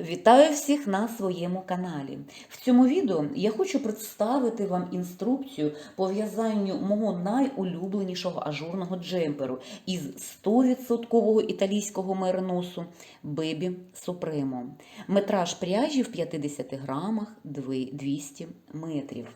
Вітаю всіх на своєму каналі. В цьому відео я хочу представити вам інструкцію по в'язанню мого найулюбленішого ажурного джемперу із 100% італійського мериносу Baby Supremo. Метраж пряжі в 50 грамах 200 метрів.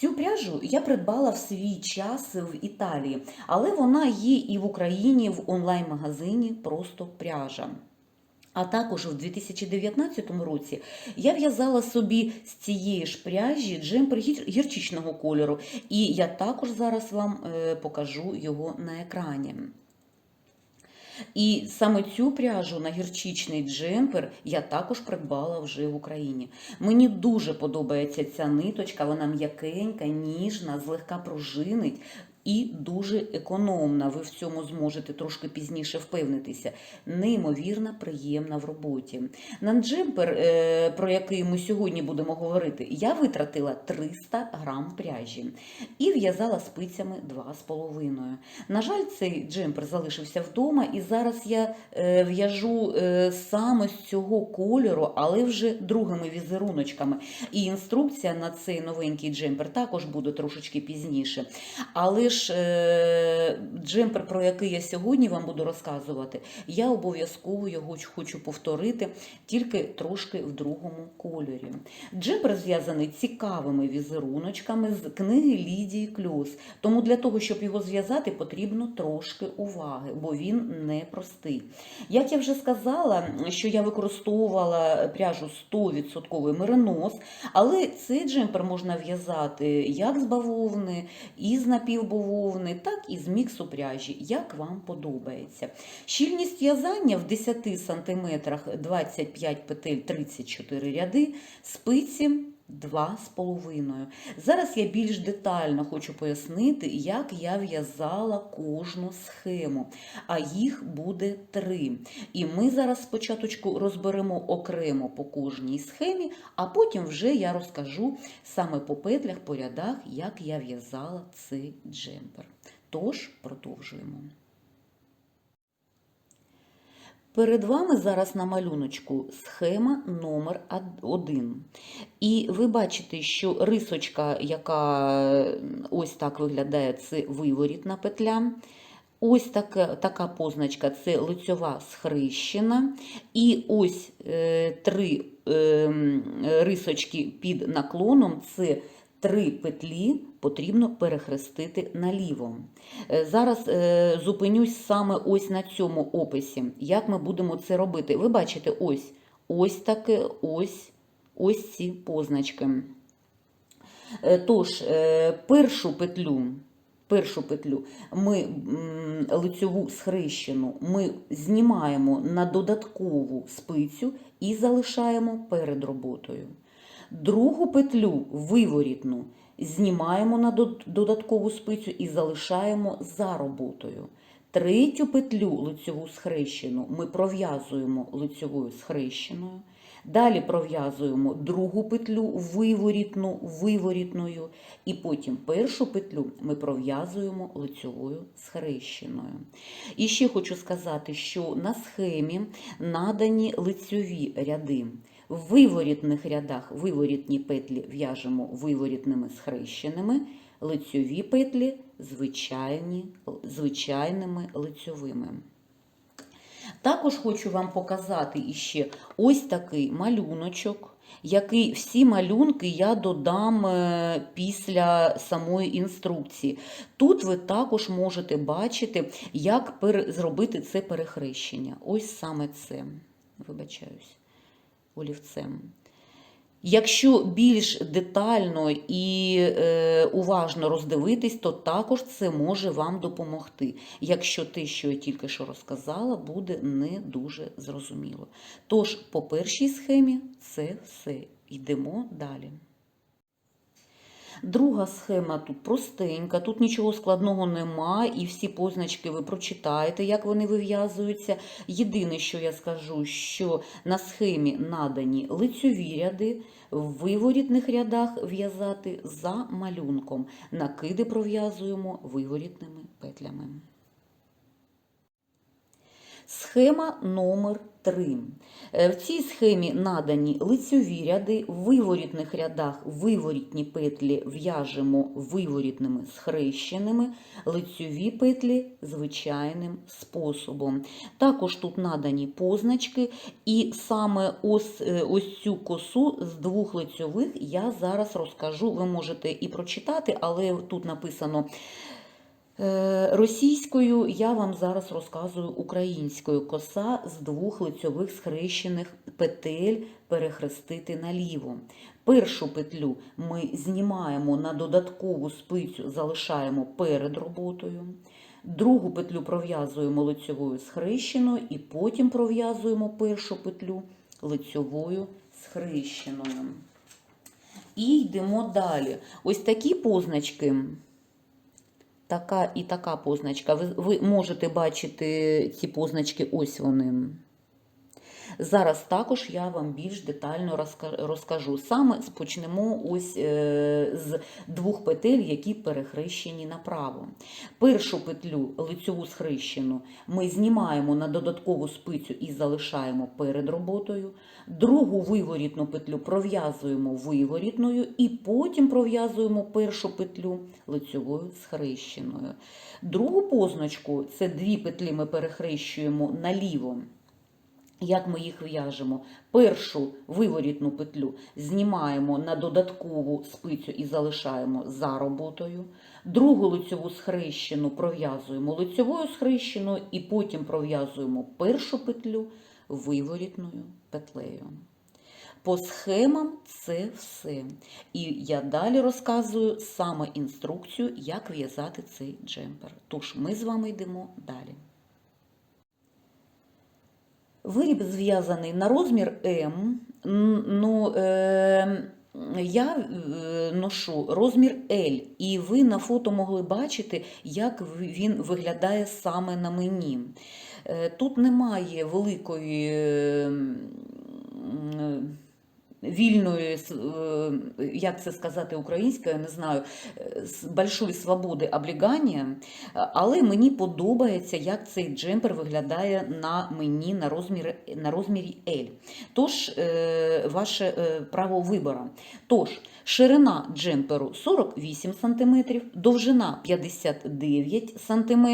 Цю пряжу я придбала в свій час в Італії, але вона є і в Україні в онлайн-магазині Просто пряжа. А також в 2019 році я в'язала собі з цієї ж пряжі джемпер гірчичного кольору, і я також зараз вам е, покажу його на екрані. І саме цю пряжу на гірчичний джемпер я також придбала вже в Україні. Мені дуже подобається ця ниточка, вона м'якенька, ніжна, злегка пружинить. І дуже економна. Ви в цьому зможете трошки пізніше впевнитися. Неймовірно приємна в роботі. На джемпер, е, про який ми сьогодні будемо говорити, я витратила 300 грам пряжі і в'язала спицями 2,5. На жаль, цей джемпер залишився вдома, і зараз я е, в'яжу е, саме з цього кольору, але вже другими візеруночками. І інструкція на цей новенький джемпер також буде трошечки пізніше. Але ж е, джемпер, про який я сьогодні вам буду розказувати, я обов'язково його хочу повторити, тільки трошки в другому кольорі. Джемпер зв'язаний цікавими візеруночками з книги Лідії Кльос. Тому для того, щоб його зв'язати, потрібно трошки уваги, бо він непростий. Як я вже сказала, що я використовувала пряжу 100% меринос, але цей джемпер можна в'язати як з бавовни, і з напівбавовни, так і з міксу пряжі, як вам подобається. Щільність в'язання в 10 см 25 петель 34 ряди, спиці 2,5. Зараз я більш детально хочу пояснити, як я в'язала кожну схему, а їх буде три. І ми зараз спочатку розберемо окремо по кожній схемі, а потім вже я розкажу саме по петлях, по рядах, як я в'язала цей джемпер. Тож продовжуємо. Перед вами зараз на малюночку схема номер 1. І ви бачите, що рисочка, яка ось так виглядає, це виворітна петля. Ось така, така позначка це лицьова схрещена. І ось е, три е, рисочки під наклоном це три петлі потрібно перехрестити наліво. Е, Зараз е, зупинюсь саме ось на цьому описі, як ми будемо це робити. Ви бачите, ось ось таке, ось, ось ці позначки. Е, Тож, першу петлю. Першу петлю ми м, лицьову схрещену ми знімаємо на додаткову спицю і залишаємо перед роботою. Другу петлю виворітну знімаємо на додаткову спицю і залишаємо за роботою. Третю петлю лицьову схрещену ми пров'язуємо лицьовою схрещеною. Далі пров'язуємо другу петлю виворітну виворітною, і потім першу петлю ми пров'язуємо лицьовою схрещеною. І ще хочу сказати, що на схемі надані лицьові ряди. В виворітних рядах виворітні петлі в'яжемо виворітними схрещеними, лицьові петлі звичайні, звичайними лицьовими. Також хочу вам показати іще ось такий малюночок, який всі малюнки я додам е, після самої інструкції. Тут ви також можете бачити, як зробити це перехрещення. Ось саме це. Вибачаюсь, олівцем. Якщо більш детально і е, уважно роздивитись, то також це може вам допомогти, якщо те, що я тільки що розказала, буде не дуже зрозуміло. Тож, по першій схемі це все. Йдемо далі. Друга схема тут простенька, тут нічого складного нема, і всі позначки ви прочитаєте, як вони вив'язуються. Єдине, що я скажу, що на схемі надані лицьові ряди, в виворітних рядах в'язати за малюнком. Накиди пров'язуємо виворітними петлями. Схема номер 3. В цій схемі надані лицьові ряди, в виворітних рядах виворітні петлі в'яжемо виворітними схрещеними, лицьові петлі звичайним способом. Також тут надані позначки, і саме ось, е, ось цю косу з двох лицьових я зараз розкажу. Ви можете і прочитати, але тут написано. Е, Російською я вам зараз розказую українською коса з двох лицьових схрещених петель перехрестити наліво. Першу петлю ми знімаємо на додаткову спицю, залишаємо перед роботою. Другу петлю пров'язуємо лицьовою схрещеною і потім пров'язуємо першу петлю лицьовою схрещеною. І йдемо далі. Ось такі позначки така і така позначка. Ви, ви можете бачити ці позначки, ось вони. Зараз також я вам більш детально розкажу. Саме почнемо ось е, з двох петель, які перехрещені направо. Першу петлю лицьову схрещену ми знімаємо на додаткову спицю і залишаємо перед роботою. Другу виворітну петлю пров'язуємо виворітною і потім пров'язуємо першу петлю лицьовою схрещеною. Другу позначку це дві петлі ми перехрещуємо наліво. Як ми їх в'яжемо? Першу виворітну петлю знімаємо на додаткову спицю і залишаємо за роботою. Другу лицьову схрещену пров'язуємо лицьовою схрещеною і потім пров'язуємо першу петлю виворітною петлею. По схемам це все. І я далі розказую саме інструкцію, як в'язати цей джемпер. Тож ми з вами йдемо далі. Виріб зв'язаний на розмір М. Ну, е, я е, ношу розмір L, і ви на фото могли бачити, як він виглядає саме на мені. Е, Тут немає великої. Вільної, е, як це сказати українською, не знаю, е, большої свободи облігання, але мені подобається, як цей джемпер виглядає на мені на розмірі, на розмірі L. Тож, е, ваше право вибору. Тож, ширина джемперу 48 см, довжина 59 см.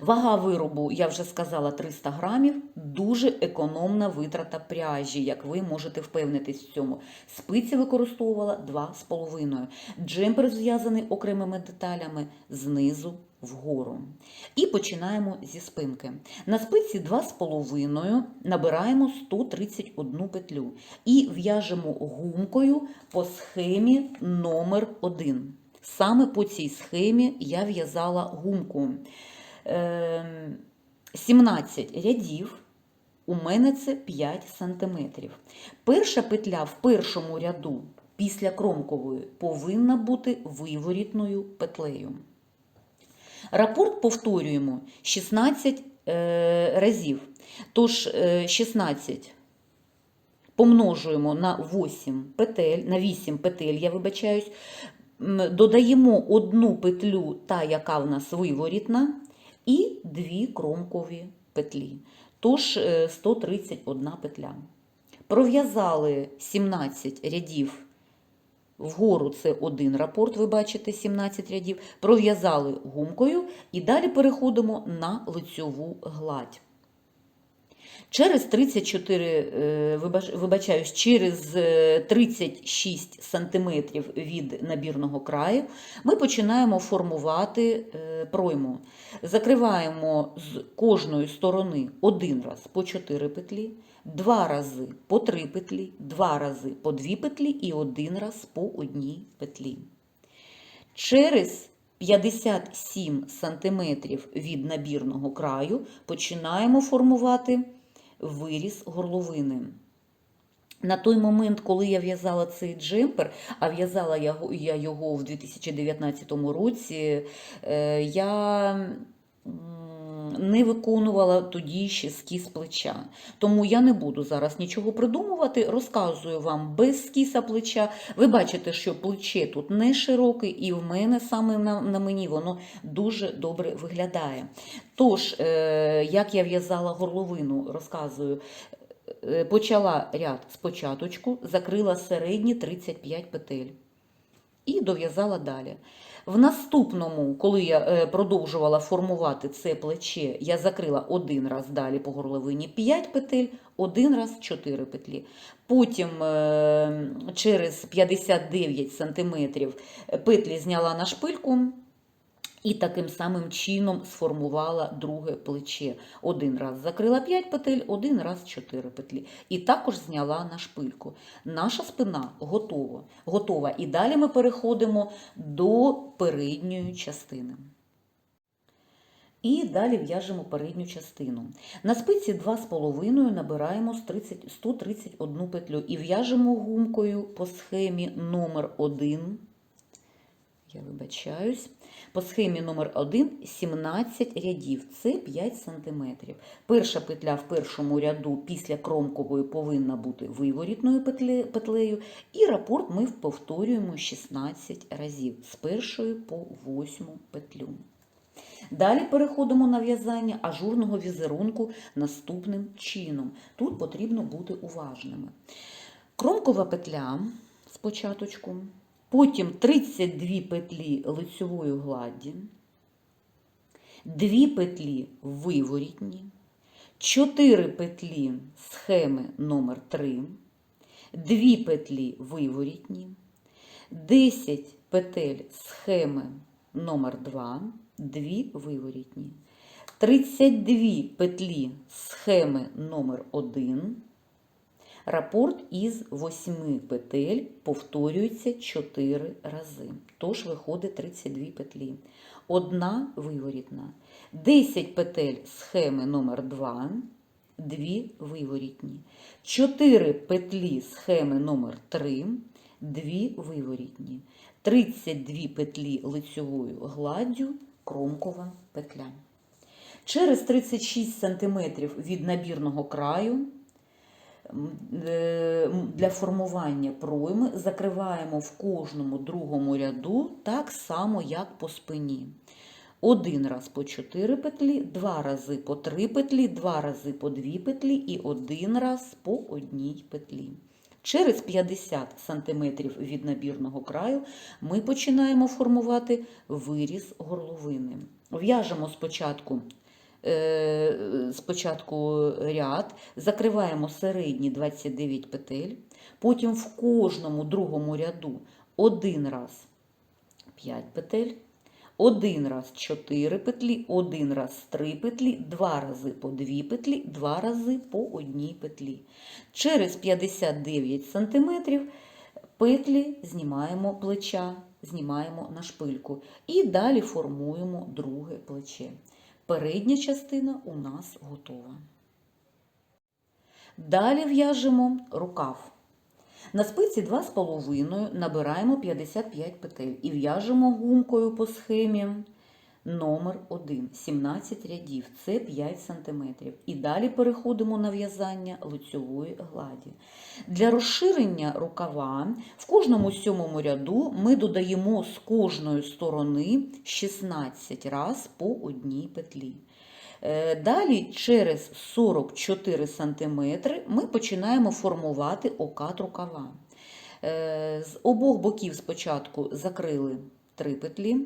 Вага виробу, я вже сказала, 300 грамів. Дуже економна витрата пряжі, як ви можете впевнитись в цьому. Спиці використовувала 2,5. Джемпер зв'язаний окремими деталями знизу вгору. І починаємо зі спинки. На спиці 2,5 набираємо 131 петлю і в'яжемо гумкою по схемі номер 1. Саме по цій схемі я в'язала гумку. Ем, 17 рядів, у мене це 5 сантиметрів. Перша петля в першому ряду після кромкової повинна бути виворітною петлею. Рапорт повторюємо 16 е, разів. Тож е, 16 помножуємо на 8 петель, на 8 петель, я вибачаюсь, додаємо одну петлю, та, яка в нас виворітна, і дві кромкові петлі. Тож е, 131 петля. Пров'язали 17 рядів. Вгору це один рапорт, ви бачите 17 рядів. Пров'язали гумкою і далі переходимо на лицьову гладь. Через 34, е, вибачаюсь, через е, 36 см від набірного краю ми починаємо формувати е, пройму. Закриваємо з кожної сторони один раз по 4 петлі, два рази по 3 петлі, два рази по 2 петлі і один раз по одній петлі. Через 57 см від набірного краю починаємо формувати виріз горловини. На той момент, коли я в'язала цей джемпер, а в'язала я його в 2019 році, е, я не виконувала тоді ще скіс плеча. Тому я не буду зараз нічого придумувати, розказую вам без скіса плеча. Ви бачите, що плече тут не широке, і в мене саме на, на мені воно дуже добре виглядає. Тож, е, як я в'язала горловину, розказую. Е, Почала ряд з початочку, закрила середні 35 петель і дов'язала далі. В наступному, коли я е, продовжувала формувати це плече, я закрила один раз далі по горловині 5 петель, один раз 4 петлі. Потім е, через 59 см петлі зняла на шпильку. І таким самим чином сформувала друге плече. Один раз закрила 5 петель, один раз 4 петлі. І також зняла на шпильку. Наша спина готова. готова. І далі ми переходимо до передньої частини. І далі в'яжемо передню частину. На спиці 2,5 набираємо 131 петлю і в'яжемо гумкою по схемі номер 1. Я вибачаюсь. По схемі номер 1 17 рядів, це 5 см. Перша петля в першому ряду після кромкової повинна бути виворітною петлею, і рапорт ми повторюємо 16 разів з першої по восьму петлю. Далі переходимо на в'язання ажурного візерунку наступним чином. Тут потрібно бути уважними. Кромкова петля спочатку, потім 32 петлі лицьової гладді, 2 петлі виворітні, 4 петлі схеми номер 3 2 петлі виворітні, 10 петель схеми номер 2 2 виворітні, 32 петлі схеми номер 1 Рапорт із 8 петель повторюється 4 рази. Тож виходить 32 петлі. Одна виворітна. 10 петель схеми номер 2 2 виворітні. 4 петлі схеми номер 3 2 виворітні. 32 петлі лицьовою гладдю, кромкова петля. Через 36 см від набірного краю для формування пройми закриваємо в кожному другому ряду так само, як по спині. Один раз по 4 петлі, два рази по 3 петлі, два рази по 2 петлі і один раз по одній петлі. Через 50 см від набірного краю ми починаємо формувати виріз горловини. В'яжемо спочатку е, спочатку ряд, закриваємо середні 29 петель, потім в кожному другому ряду один раз 5 петель, один раз 4 петлі, один раз 3 петлі, два рази по 2 петлі, два рази по одній петлі. Через 59 см петлі знімаємо плеча, знімаємо на шпильку і далі формуємо друге плече. Передня частина у нас готова. Далі в'яжемо рукав. На спиці 2,5 набираємо 55 петель і в'яжемо гумкою по схемі номер 1, 17 рядів, це 5 см. І далі переходимо на в'язання лицьової гладі. Для розширення рукава в кожному сьомому ряду ми додаємо з кожної сторони 16 раз по одній петлі. Е, Далі через 44 см ми починаємо формувати окат рукава. Е, З обох боків спочатку закрили 3 петлі,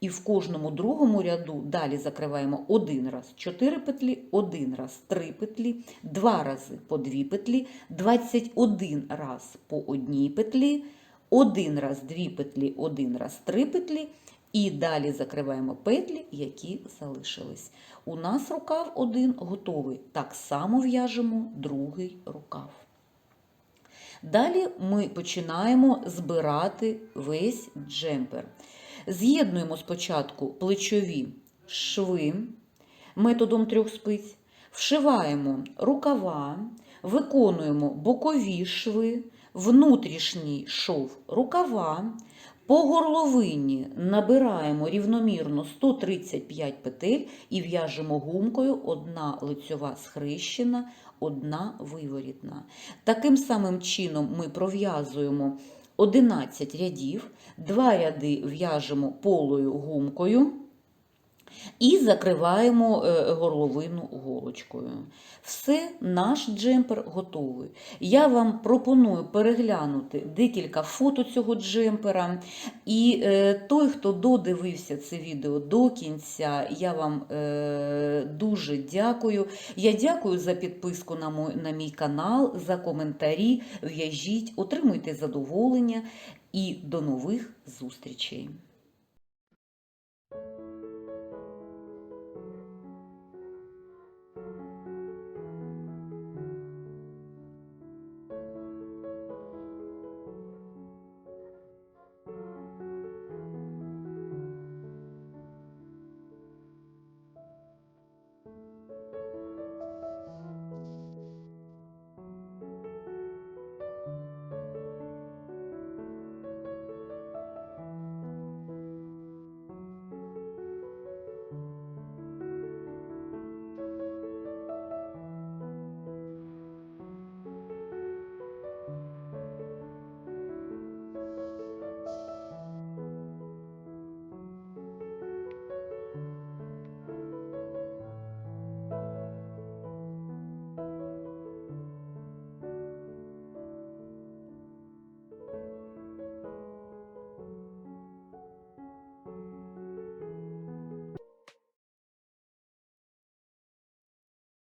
і в кожному другому ряду далі закриваємо один раз 4 петлі, один раз 3 петлі, два рази по 2 петлі, 21 раз по одній петлі, один раз 2 петлі, один раз 3 петлі, і далі закриваємо петлі, які залишились. У нас рукав один готовий. Так само в'яжемо другий рукав. Далі ми починаємо збирати весь джемпер. З'єднуємо спочатку плечові шви методом трьох спиць, вшиваємо рукава, виконуємо бокові шви, внутрішній шов рукава, По горловині набираємо рівномірно 135 петель і в'яжемо гумкою одна лицьова схрещена, одна виворітна. Таким самим чином ми пров'язуємо 11 рядів, два ряди в'яжемо полою гумкою. І закриваємо е, горловину голочкою. Все, наш джемпер готовий. Я вам пропоную переглянути декілька фото цього джемпера. І е, той, хто додивився це відео до кінця, я вам е, дуже дякую. Я дякую за підписку на мой, на мій канал, за коментарі. В'яжіть, отримуйте задоволення і до нових зустрічей!